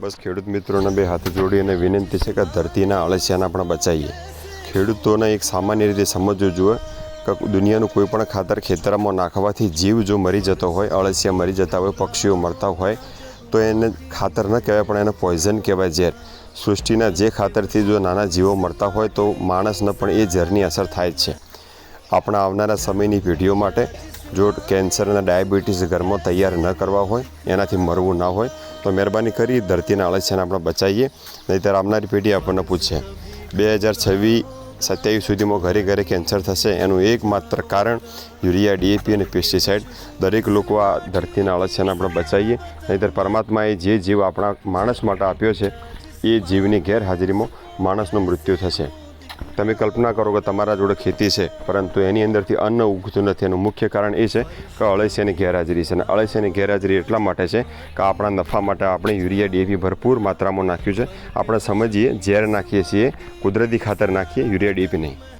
બસ ખેડૂત મિત્રોને બે હાથ જોડી અને વિનંતી છે કે ધરતીના અળસિયાના પણ બચાવીએ ખેડૂતોને એક સામાન્ય રીતે સમજવું જોઈએ કે દુનિયાનું કોઈ પણ ખાતર ખેતરમાં નાખવાથી જીવ જો મરી જતો હોય, અળસિયા મરી જતા હોય, પક્ષીઓ મરતા હોય, તો એને ખાતર ન કહેવાય, પણ એને પોઈઝન કહેવાય ઝેર. સૃષ્ટિના જે ખાતરથી જો નાના જીવો મરતા હોય, તો માણસને પણ એ ઝેરની અસર થાય છે. આપણા આવનારા સમયની પેઢીઓ માટે જો કેન્સર અને ડાયાબિટીસ ઘરમાં તૈયાર ન કરવા હોય, એનાથી મરવું ના હોય, તો મહેરબાની કરી ધરતીના અળસિયાને આપણે બચાવીએ. નહીંતર આવનારી પેઢી આપણને પૂછે, બે હજાર છવ્વીસ સત્યાવીસ સુધીમાં ઘરે ઘરે કેન્સર થશે એનું એકમાત્ર કારણ યુરિયા, ડીએપી અને પેસ્ટિસાઇડ. દરેક લોકો આ ધરતીના અળસિયાને આપણે બચાવીએ. નહીંતર પરમાત્માએ જે જીવ આપણા માણસ માટે આપ્યો છે, એ જીવની ગેરહાજરીમાં માણસનું મૃત્યુ થશે. તમે કલ્પના કરો કે તમારા જોડે ખેતી છે, પરંતુ એની અંદરથી અન્ન ઉગતું નથી. એનું મુખ્ય કારણ એ છે કે અળસિયાની ગેરહાજરી છે. અને અળસિયાની ગેરહાજરી એટલા માટે છે કે આપણા નફા માટે આપણે યુરિયા ડીએપી ભરપૂર માત્રામાં નાખ્યું છે. આપણે સમજીએ ઝેર નાખીએ છીએ, કુદરતી ખાતર નાખીએ, યુરિયા ડીએપી નહીં.